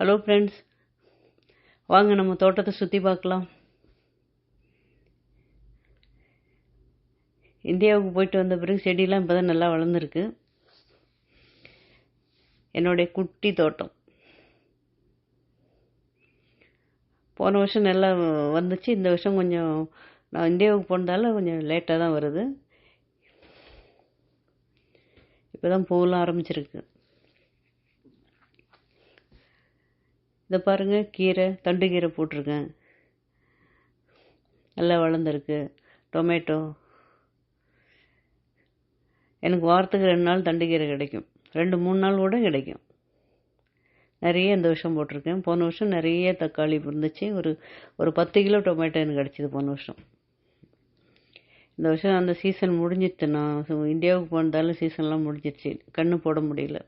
Hello friends வாங்க நம்ம தோட்டத்தை சுற்றி பார்க்கலாம். இந்தியாவுக்கு போயிட்டு வந்த பிறகு செடியெல்லாம் இப்போ தான் நல்லா வளர்ந்துருக்கு. என்னுடைய குட்டி தோட்டம். போன வருஷம் நல்லா வந்துச்சு. இந்த வருஷம் கொஞ்சம் நான் இந்தியாவுக்கு போனதால கொஞ்சம் லேட்டாக தான் வருது. இப்போ தான் பூவெல்லாம் ஆரம்பிச்சிருக்கு. இதை பாருங்கள் கீரை தண்டு கீரை போட்டிருக்கேன். நல்லா வளர்ந்துருக்கு. டொமேட்டோ எனக்கு வாரத்துக்கு ரெண்டு நாள் தண்டு கீரை கிடைக்கும். ரெண்டு மூணு நாள் கூட கிடைக்கும். நிறைய இந்த வருஷம் போட்டிருக்கேன். போன வருஷம் நிறைய தக்காளி இருந்துச்சு. ஒரு ஒரு பத்து கிலோ டொமேட்டோ எனக்கு கிடச்சிது போன வருஷம். இந்த வருஷம் அந்த சீசன் முடிஞ்சிடுச்சு நான் இந்தியாவுக்கு போனதால சீசன்லாம் முடிஞ்சிருச்சு. கண்ணு போட முடியல.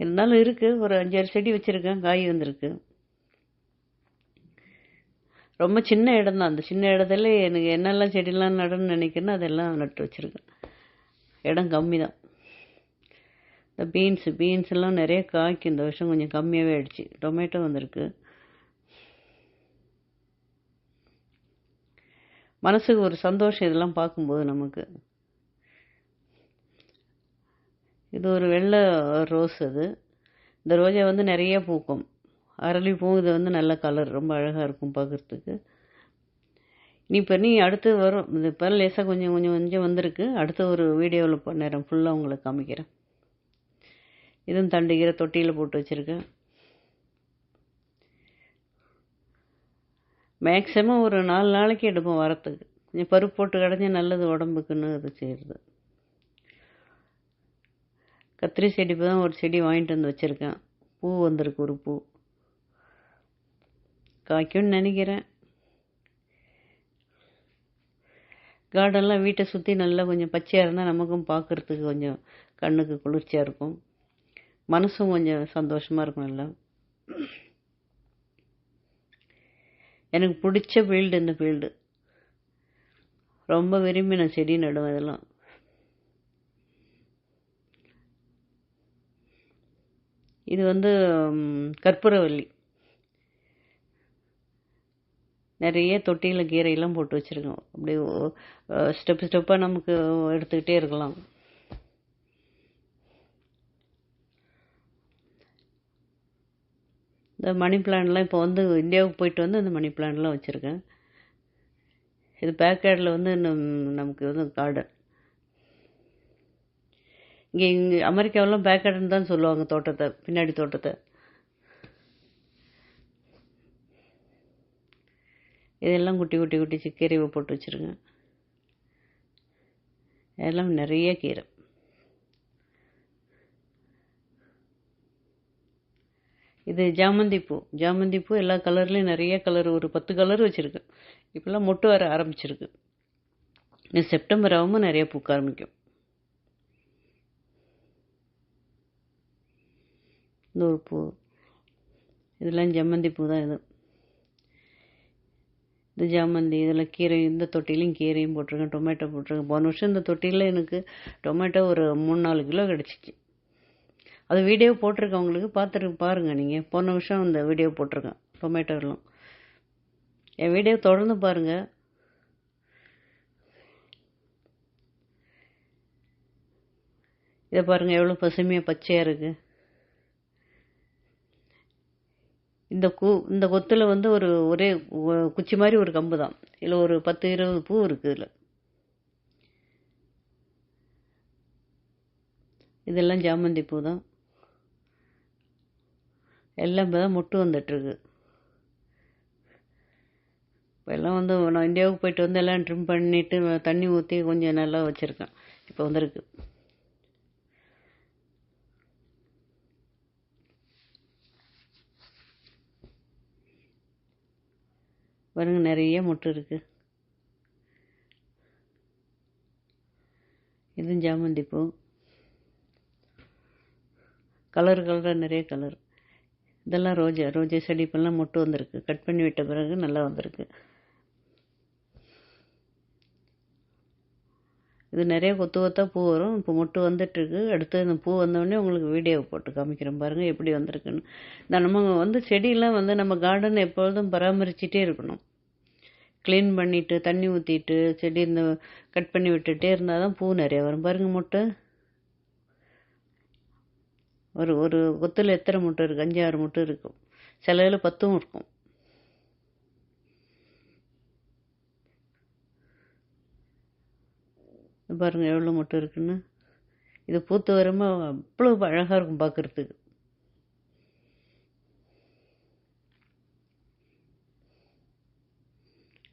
இருந்தாலும் இருக்குது ஒரு அஞ்சாறு செடி வச்சுருக்கேன். காய் வந்திருக்கு. ரொம்ப சின்ன இடம் தான் அந்த சின்ன இடத்துல எனக்கு என்னெல்லாம் செடிலாம் நடணும்னு நினைக்கிறேனோ அதெல்லாம் நட்டு வச்சுருக்கேன். இடம் கம்மி தான் இந்த பீன்ஸு பீன்ஸ் எல்லாம் நிறைய காய்க்கும் இந்த வருஷம் கொஞ்சம் கம்மியாகவே ஆயிடுச்சு. டொமேட்டோ வந்திருக்கு. மனசுக்கு ஒரு சந்தோஷம் இதெல்லாம் பார்க்கும்போது நமக்கு. இது ஒரு வெள்ளை ரோஸ் அது. இந்த ரோஜா வந்து நிறைய பூக்கும். அரளி இது வந்து நல்ல கலர் ரொம்ப அழகாக இருக்கும் பார்க்குறதுக்கு நீ இப்போ நீ அடுத்து வரும் இது இப்போ லேசாக கொஞ்சம் கொஞ்சம் கொஞ்சம் வந்திருக்கு. அடுத்த ஒரு வீடியோவில் நேரம் ஃபுல்லாக உங்களுக்கு காமிக்கிறேன். இதுவும் தண்டுகிற தொட்டியில் போட்டு வச்சுருக்கேன். மேக்ஸிமம் ஒரு நாலு நாளைக்கு எடுப்போம் வரத்துக்கு. கொஞ்சம் பருப்பு போட்டு கிடஞ்சி நல்லது உடம்புக்குன்னு அது செய்கிறது கத்திரி செடி இப்போ தான் ஒரு செடி வாங்கிட்டு வந்து வச்சுருக்கேன். பூ வந்திருக்கு ஒரு பூ. காய்க்கும்னு நினைக்கிறேன். கார்டன்லாம் வீட்டை சுற்றி நல்லா கொஞ்சம் பச்சையாக இருந்தால் நமக்கும் பார்க்குறதுக்கு கொஞ்சம் கண்ணுக்கு குளிர்ச்சியாக இருக்கும். மனசும் கொஞ்சம் சந்தோஷமாக இருக்கும் எல்லாம் எனக்கு பிடிச்ச ஃபீல்டு இந்த ஃபீல்டு ரொம்ப விரும்பி நான் செடி நடுவேன் இதெல்லாம் இது வந்து கற்பூரவல்லி நிறைய தொட்டியில் கீரையெல்லாம் போட்டு வச்சுருக்கோம். அப்படியே ஸ்டெப் ஸ்டெப்பாக நமக்கு எடுத்துக்கிட்டே இருக்கலாம். இந்த மணி பிளான்ட்லாம் இப்போ வந்து இந்தியாவுக்கு போயிட்டு வந்து இந்த மணி பிளான்ட்லாம் வச்சுருக்கேன். இது பேக்கேடில் வந்து நமக்கு வந்து கார்டன். இங்கே இங்கே அமெரிக்காவெலாம் பேக்கேடுன்னு தான் சொல்லுவாங்க தோட்டத்தை பின்னாடி தோட்டத்தை. இதெல்லாம் குட்டி குட்டி குட்டி கீரைவை போட்டு வச்சுருங்க. எல்லாம் நிறைய கீரை. இது ஜாமந்தி பூ. ஜாமந்தி பூ எல்லா கலர்லேயும் நிறைய கலர் ஒரு பத்து கலர் வச்சுருக்கு. இப்போல்லாம் மொட்டு வர ஆரம்பிச்சிருக்கு. இந்த செப்டம்பர் ஆகும்போது நிறைய பூக்க ஆரம்பிக்கும். இந்த ஒரு பூ. இதெல்லாம் ஜம்மந்தி பூ தான் இது. இந்த ஜாமந்தி இதில் கீரை இந்த தொட்டிலையும் கீரையும் போட்டிருக்கேன் டொமேட்டோ போட்டிருக்கேன். போன வருஷம் இந்த தொட்டியில் எனக்கு டொமேட்டோ ஒரு மூணு நாலு கிலோ கிடச்சிச்சு. அது வீடியோ போட்டிருக்கேன் உங்களுக்கு பார்த்துட்டு பாருங்கள் நீங்கள் போன வருஷம் இந்த வீடியோ போட்டிருக்கேன் டொமேட்டோலாம் என் வீடியோ தொடர்ந்து பாருங்கள் இதை பாருங்கள் எவ்வளோ பசுமையாக பச்சையாக இருக்குது இந்த கூ இந்த கொத்தில் வந்து ஒரு ஒரே குச்சி மாதிரி ஒரு கம்பு தான். இதில் ஒரு பத்து இருபது பூ இருக்குது இதில். இதெல்லாம் ஜாமந்தி பூ தான். எல்லாம் இப்போ தான் மொட்டு வந்துட்டுருக்கு. இப்போ எல்லாம் வந்து நான் இந்தியாவுக்கு போயிட்டு வந்து எல்லாம் ட்ரிம் பண்ணிவிட்டு தண்ணி ஊற்றி கொஞ்சம் நல்லா வச்சுருக்கேன். இப்போ வந்திருக்கு. பாருங்க நிறைய மொட்டு இருக்கு. இதுவும் ஜாமந்தி பூ. கலர் கலராக நிறைய கலர் இதெல்லாம் ரோஜா ரோஜா செடி இப்பெல்லாம் மொட்டு வந்திருக்கு. கட் பண்ணி விட்ட பிறகு நல்லா வந்திருக்கு. இது நிறைய கொத்து கொத்தாக பூ வரும். இப்போ மொட்டு வந்துட்டுருக்கு. அடுத்து இந்த பூ வந்தோடனே உங்களுக்கு வீடியோ போட்டு காமிக்கிறேன் பாருங்கள் எப்படி வந்திருக்குன்னு. நம்ம வந்து செடியெல்லாம் வந்து நம்ம கார்டன் எப்பொழுதும் பராமரிச்சுட்டே இருக்கணும். க்ளீன் பண்ணிவிட்டு தண்ணி ஊற்றிட்டு செடி இந்த கட் பண்ணி விட்டுட்டே இருந்தால் தான் பூ நிறைய வரும். பாருங்கள் மொட்டை. ஒரு ஒரு கொத்தில் எத்தனை முட்டை இருக்குது அஞ்சு ஆறு முட்டை இருக்கும். சில இதில் பத்தும் இருக்கும். பாருங்கள் எவ்வளோ முட்டை இருக்குன்னு. இது பூத்து வரும்போது அவ்வளோ அழகாக இருக்கும் பார்க்குறதுக்கு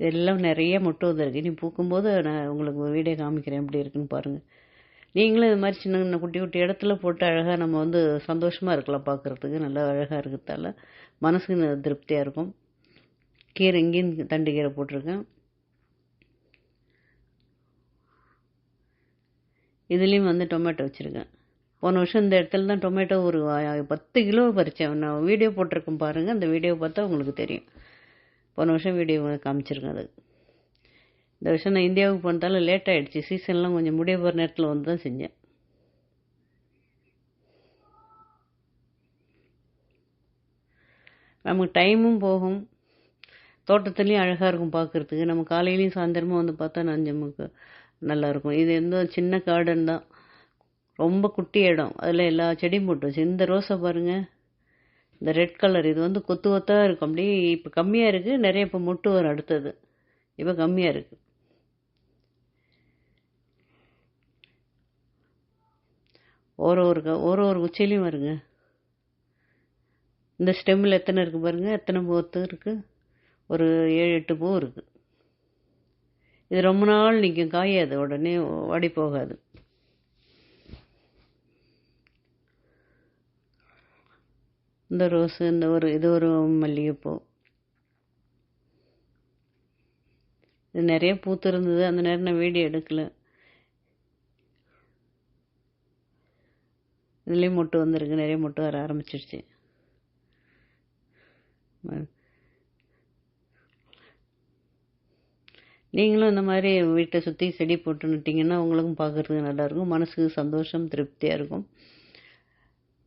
இதெல்லாம் நிறைய முட்டை வந்திருக்கு. இனி பூக்கும்போது நான் உங்களுக்கு வீடியோ காமிக்கிறேன் எப்படி இருக்குன்னு பாருங்கள் நீங்களும் இது மாதிரி சின்ன சின்ன குட்டி குட்டி இடத்துல போட்டு அழகாக நம்ம வந்து சந்தோஷமாக இருக்கலாம் பார்க்குறதுக்கு நல்லா அழகாக இருக்கிறதால மனசுக்கு திருப்தியாக இருக்கும். கீரை இங்கேயும் தண்டு கீரை போட்டிருக்கேன். இதுலேயும் வந்து டொமேட்டோ வச்சுருக்கேன். போன வருஷம் இந்த இடத்துல தான் டொமேட்டோ ஒரு பத்து கிலோ பறித்தேன் நான் வீடியோ போட்டிருக்கேன் பாருங்கள் அந்த வீடியோ பார்த்தா உங்களுக்கு தெரியும். போன வருஷம் வீடியோ காமிச்சிருக்கேன் அது. இந்த வருஷம் நான் இந்தியாவுக்கு போனதால லேட் ஆகிடுச்சு சீசன்லாம் கொஞ்சம் முடிய போகிற நேரத்தில் வந்து தான் செஞ்சேன். நமக்கு டைமும் போகும். தோட்டத்துலேயும் அழகாக இருக்கும் பார்க்குறதுக்கு நம்ம காலையிலையும் சாயந்தரமும் வந்து பார்த்தா நான் நமக்கு நல்லாயிருக்கும். இது எந்த சின்ன கார்டன் தான். ரொம்ப குட்டி இடம். அதில் எல்லா செடியும் போட்டு வச்சு. இந்த ரோஸை பாருங்கள் இந்த ரெட் கலர் இது வந்து கொத்து கொத்தாக இருக்கும். அப்படியே இப்போ கம்மியாக இருக்குது நிறைய இப்போ மொட்டு வரும் அடுத்தது. இப்போ கம்மியாக இருக்குது ஒரு ஒரு ஒரு ஒரு உச்சிலையும் வருங்க. இந்த ஸ்டெம்மில் எத்தனை இருக்குது பாருங்கள் எத்தனை பூத்து இருக்குது ஒரு ஏழு எட்டு பூ இருக்குது இது ரொம்ப நாள் நிற்கும் காயாது உடனே வாடி போகாது. இந்த ரோஸு இந்த ஒரு இது ஒரு மல்லிகைப்பூ. இது நிறைய பூத்து இருந்தது அந்த நேரம் நான் வீடியோ எடுக்கல. இதுலேயும் மொட்டு வந்திருக்கு நிறைய மொட்டு வர ஆரம்பிச்சிருச்சு. நீங்களும் இந்த மாதிரி வீட்டை சுற்றி செடி போட்டு நட்டிங்கன்னா உங்களுக்கும் பார்க்குறதுக்கு நல்லாயிருக்கும் மனசுக்கு சந்தோஷம் திருப்தியாக இருக்கும்.